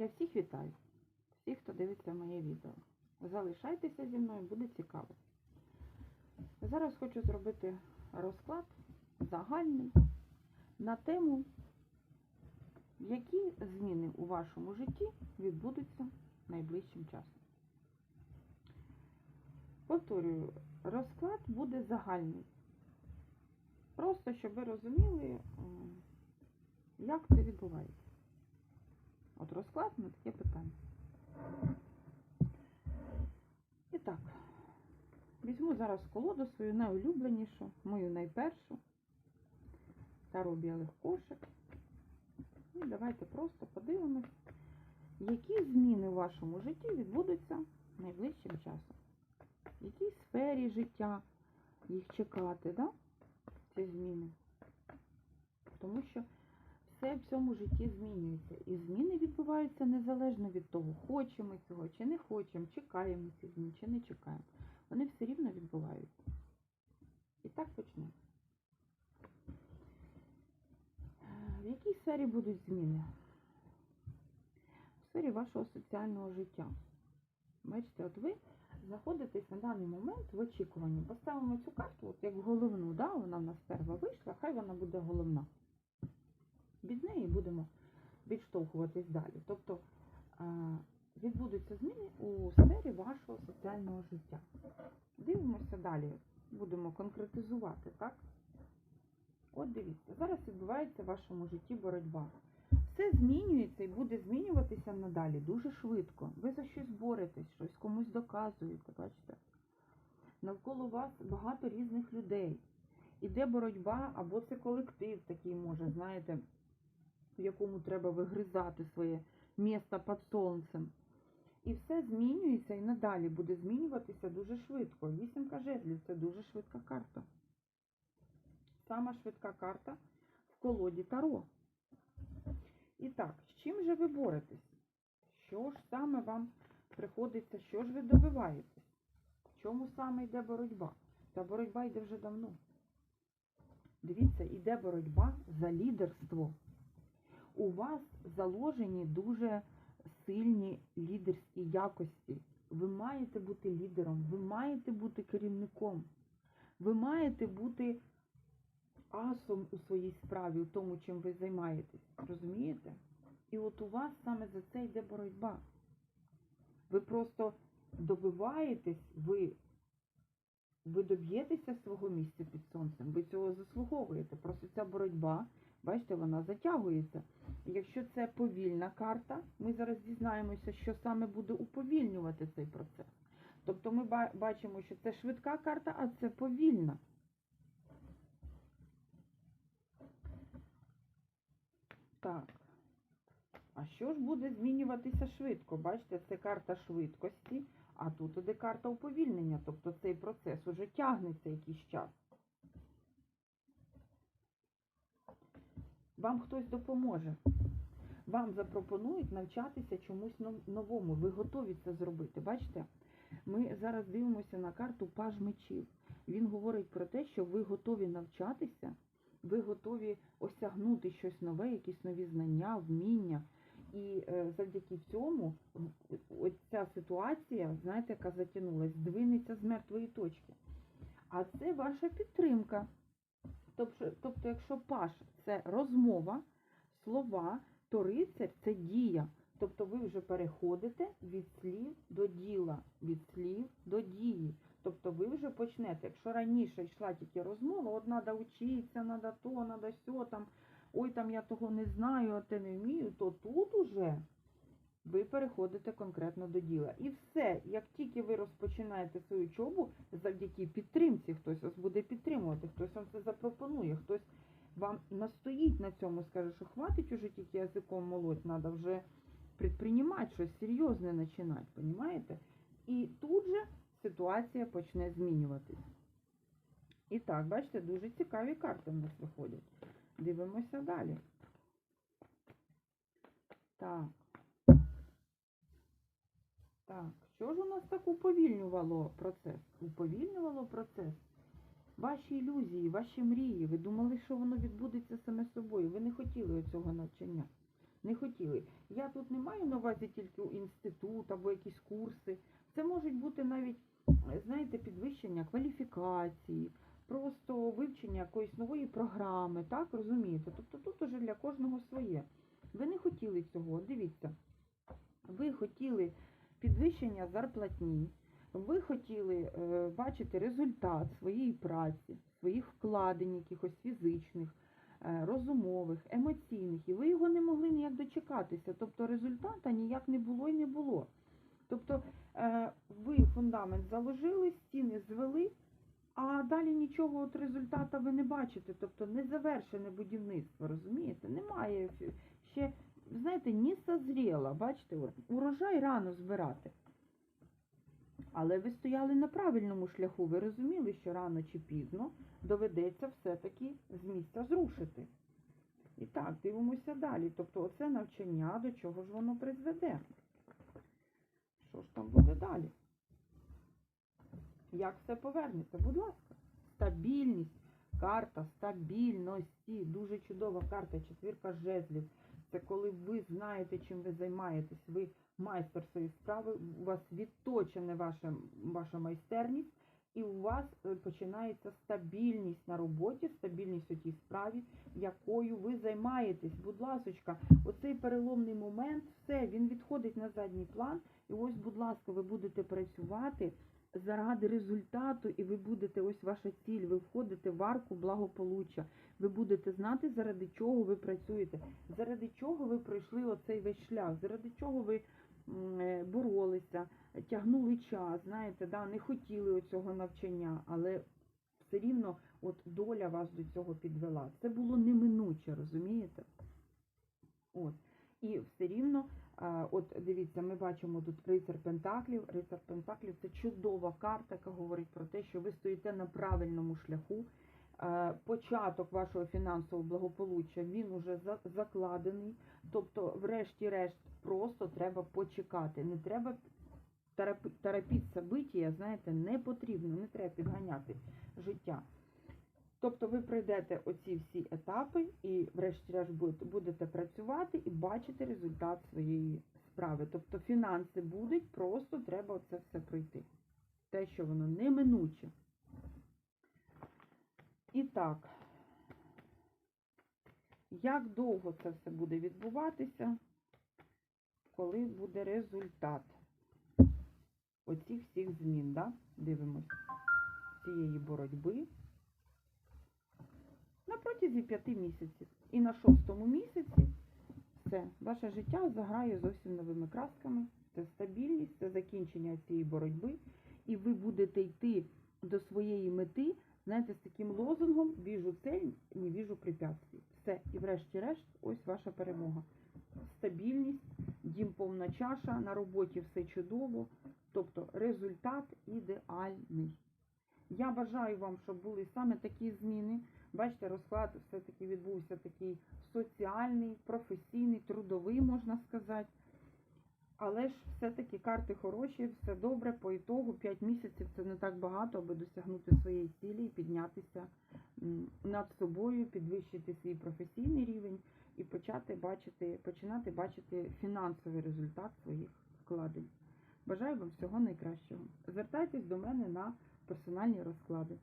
Я всіх вітаю, всіх, хто дивиться моє відео. Залишайтеся зі мною, буде цікаво. Зараз хочу зробити розклад загальний на тему, які зміни у вашому житті відбудуться найближчим часом. Повторюю, розклад буде загальний. Просто щоб ви розуміли, як це відбувається. От розклад на таке питання. І так, візьму зараз колоду свою найулюбленішу, мою найпершу. Таро білих кошик. І давайте просто подивимось, які зміни в вашому житті відбудуться найближчим часом. В якій сфері життя їх чекати, да? ці зміни. Тому що все в цьому житті змінюється. І зміни відбуваються незалежно від того, хочемо цього чи не хочемо, чекаємо ці змін чи не чекаємо. Вони все рівно відбуваються. І так почнемо. В якій сфері будуть зміни? В сфері вашого соціального життя. Бачите, от ви знаходитесь на даний момент в очікуванні. Поставимо цю карту, от як головну, да? вона в нас перша вийшла, хай вона буде головна. Від неї будемо відштовхуватись далі. Тобто відбудуться зміни у сфері вашого соціального життя. Дивимося далі, будемо конкретизувати, так? От дивіться, зараз відбувається в вашому житті боротьба. Все змінюється і буде змінюватися надалі дуже швидко. Ви за щось боретесь, щось комусь доказуєте, бачите? Навколо вас багато різних людей. Іде боротьба, або це колектив такий може, знаєте, якому треба вигризати своє місто під сонцем. І все змінюється і надалі буде змінюватися дуже швидко. Вісімка жезлів це дуже швидка карта. Сама швидка карта в колоді Таро. І так, з чим же ви боретесь? Що ж саме вам приходиться, що ж ви добиваєтесь? В чому саме йде боротьба? Та боротьба йде вже давно. Дивіться, йде боротьба за лідерство. У вас заложені дуже сильні лідерські якості. Ви маєте бути лідером, ви маєте бути керівником, ви маєте бути асом у своїй справі, у тому, чим ви займаєтесь. Розумієте? І от у вас саме за це йде боротьба. Ви просто добиваєтесь, ви, ви доб'єтеся свого місця під сонцем, ви цього заслуговуєте. Просто ця боротьба, бачите, вона затягується. Якщо це повільна карта, ми зараз дізнаємося, що саме буде уповільнювати цей процес. Тобто ми бачимо, що це швидка карта, а це повільна. Так. А що ж буде змінюватися швидко? Бачите, це карта швидкості, а тут іде карта уповільнення. Тобто цей процес уже тягнеться якийсь час. Вам хтось допоможе. Вам запропонують навчатися чомусь новому. Ви готові це зробити. Бачите? Ми зараз дивимося на карту Паж мечів. Він говорить про те, що ви готові навчатися, ви готові осягнути щось нове, якісь нові знання, вміння. І е, завдяки цьому ця ситуація, знаєте, яка затягнулась, здвинеться з мертвої точки. А це ваша підтримка. Тобто, тобто, якщо паш це розмова, слова, то рицар це дія. Тобто ви вже переходите від слів до діла, від слів до дії. Тобто ви вже почнете. Якщо раніше йшла тільки розмова, от треба вчитися, треба то, треба сьо, там, ой, там я того не знаю, а те не вмію, то тут уже ви переходите конкретно до діла. І все, як тільки ви розпочинаєте свою учобу, завдяки підтримці, хтось вас буде підтримувати, хтось вам це запропонує, хтось вам настоїть на цьому, скаже, що хватить уже тільки язиком молоть, треба вже предпринимати щось серйозне починати, понімаєте? І тут же ситуація почне змінюватись. І так, бачите, дуже цікаві карти в нас виходять. Дивимося далі. Так. Так, що ж у нас так уповільнювало процес? Уповільнювало процес. Ваші ілюзії, ваші мрії. Ви думали, що воно відбудеться саме собою. Ви не хотіли цього навчання. не хотіли. Я тут не маю на увазі тільки інститут або якісь курси. Це можуть бути навіть, знаєте, підвищення кваліфікації, просто вивчення якоїсь нової програми, так розумієте? Тобто тут уже для кожного своє. Ви не хотіли цього, дивіться. Ви хотіли підвищення зарплатні, ви хотіли е, бачити результат своєї праці, своїх вкладень, якихось фізичних, е, розумових, емоційних, і ви його не могли ніяк дочекатися. Тобто результата ніяк не було і не було. Тобто е, ви фундамент заложили, стіни звели, а далі нічого от результата ви не бачите. Тобто не завершене будівництво, розумієте? Немає ще, знаєте, не созріло, бачите, урожай рано збирати. Але ви стояли на правильному шляху, ви розуміли, що рано чи пізно доведеться все-таки з місця зрушити. І так, дивимося далі. Тобто оце навчання, до чого ж воно призведе? Що ж там буде далі? Як все повернеться? Будь ласка. Стабільність. Карта стабільності. Дуже чудова карта, четвірка жезлів. Це коли ви знаєте, чим ви займаєтесь, ви майстер своєї справи, у вас відточена ваша, ваша майстерність, і у вас е, починається стабільність на роботі, стабільність у тій справі, якою ви займаєтесь. Будь ласочка, оцей переломний момент, все, він відходить на задній план. І ось, будь ласка, ви будете працювати заради результату, і ви будете, ось ваша ціль, ви входите в арку благополуччя. Ви будете знати, заради чого ви працюєте, заради чого ви пройшли оцей весь шлях, заради чого ви е, боролися, тягнули час, знаєте, да, не хотіли оцього навчання, але все рівно от доля вас до цього підвела. Це було неминуче, розумієте? От. І все рівно, от дивіться, ми бачимо тут рицар Пентаклів. Рицар Пентаклів це чудова карта, яка говорить про те, що ви стоїте на правильному шляху. Е, Початок вашого фінансового благополуччя він уже за- закладений. Тобто, врешті-решт, просто треба почекати. Не треба терапіть события, знаєте, не потрібно, не треба підганяти життя. Тобто ви пройдете оці всі етапи і, врешті-решт, будете, працювати і бачити результат своєї справи. Тобто фінанси будуть, просто треба це все пройти. Те, що воно неминуче. І так, як довго це все буде відбуватися, коли буде результат оцих всіх змін, да? дивимось, цієї боротьби на протязі п'яти місяців. І на шостому місяці все, ваше життя заграє зовсім новими красками. Це стабільність, це закінчення цієї боротьби, і ви будете йти до своєї мети, знаєте, з таким лозунгом віжу цель, не віжу препятствий. Все, і врешті-решт, ось ваша перемога. Стабільність, дім повна чаша, на роботі все чудово, тобто результат ідеальний. Я бажаю вам, щоб були саме такі зміни. Бачите, розклад все-таки відбувся такий соціальний, професійний, трудовий, можна сказати. Але ж все-таки карти хороші, все добре, по ітогу 5 місяців це не так багато, аби досягнути своєї цілі і піднятися над собою, підвищити свій професійний рівень і почати бачити, починати бачити фінансовий результат своїх вкладень. Бажаю вам всього найкращого. Звертайтесь до мене на персональні розклади.